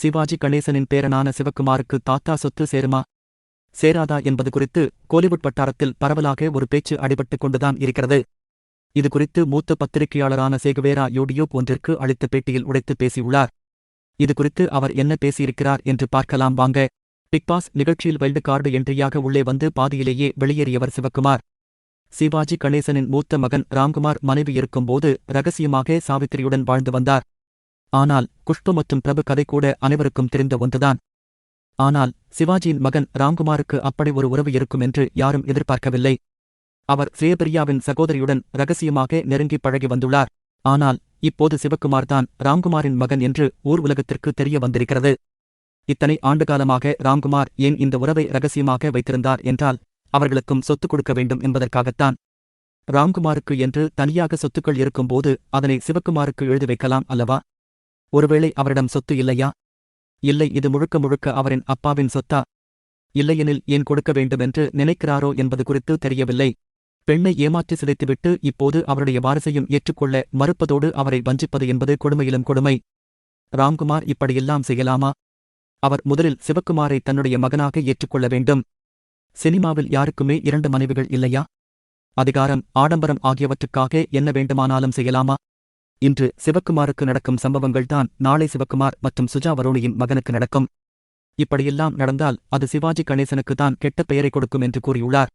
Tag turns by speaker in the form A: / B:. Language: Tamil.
A: சிவாஜி கணேசனின் பேரனான சிவக்குமாருக்கு தாத்தா சொத்து சேருமா? சேராதா என்பது குறித்து கோலிவுட் வட்டாரத்தில் பரவலாக ஒரு பேச்சு அடிபட்டுக் கொண்டுதான் இருக்கிறது. இது குறித்து மூத்த பத்திரிகையாளரான சேகுவேரா யூடியூப் ஒன்றிற்கு அளித்த பேட்டியில் உடைத்து பேசியுள்ளார். இது குறித்து அவர் என்ன பேசியிருக்கிறார் என்று பார்க்கலாம் வாங்க. பிக்பாஸ் நிகழ்ச்சியில் வைல்டு கார்டு என்ட்ரியாக உள்ளே வந்து பாதியிலேயே வெளியேறியவர் சிவக்குமார். சிவாஜி கணேசனின் மூத்த மகன் ராம்குமார் மனைவி இருக்கும்போது ரகசியமாக சாவித்திரியுடன் வாழ்ந்து வந்தார். ஆனால் குஷ்பு மற்றும் பிரபு கதை கூட அனைவருக்கும் தெரிந்த ஒன்றுதான். ஆனால் சிவாஜியின் மகன் ராம்குமாருக்கு அப்படி ஒரு உறவு இருக்கும் என்று யாரும் எதிர்பார்க்கவில்லை. அவர் ஸ்ரீபிரியாவின் சகோதரியுடன் ரகசியமாக நெருங்கி பழகி வந்துள்ளார். ஆனால் இப்போது சிவக்குமார் தான் ராம்குமாரின் மகன் என்று ஊர் உலகத்திற்கு தெரிய வந்திருக்கிறது. இத்தனை ஆண்டுகாலமாக ராம்குமார் ஏன் இந்த உறவை ரகசியமாக வைத்திருந்தார் என்றால் அவர்களுக்கும் சொத்து கொடுக்க வேண்டும் என்பதற்காகத்தான். ராம்குமாருக்கு என்று தனியாக சொத்துக்கள் இருக்கும்போது அதனை சிவக்குமாருக்கு எழுதி வைக்கலாம் அல்லவா? ஒருவேளை அவரிடம் சொத்து இல்லையா? இல்லை இது முழுக்க முழுக்க அவரின் அப்பாவின் சொத்தா? இல்லையெனில் ஏன் கொடுக்க வேண்டுமென்று நினைக்கிறாரோ என்பது குறித்து தெரியவில்லை. பெண்ணை ஏமாற்றி சிதைத்துவிட்டு இப்போது அவருடைய வாரிசையும் ஏற்றுக்கொள்ள மறுப்பதோடு அவரை வஞ்சிப்பது என்பது கொடுமையிலும் கொடுமை. ராம்குமார் இப்படியெல்லாம் செய்யலாமா? அவர் முதலில் சிவக்குமாரை தன்னுடைய மகனாக ஏற்றுக்கொள்ள வேண்டும். சினிமாவில் யாருக்குமே இரண்டு மனைவிகள் இல்லையா? அதிகாரம் ஆடம்பரம் ஆகியவற்றுக்காக என்ன வேண்டுமானாலும் செய்யலாமா? இன்று சிவக்குமாருக்கு நடக்கும் சம்பவங்கள்தான் நாளை சிவக்குமார் மற்றும் சுஜா வரோணியின் மகனுக்கு நடக்கும். இப்படியெல்லாம் நடந்தால் அது சிவாஜி கணேசனுக்கு தான் கெட்ட பெயரை கொடுக்கும் என்று கூறியுள்ளார்.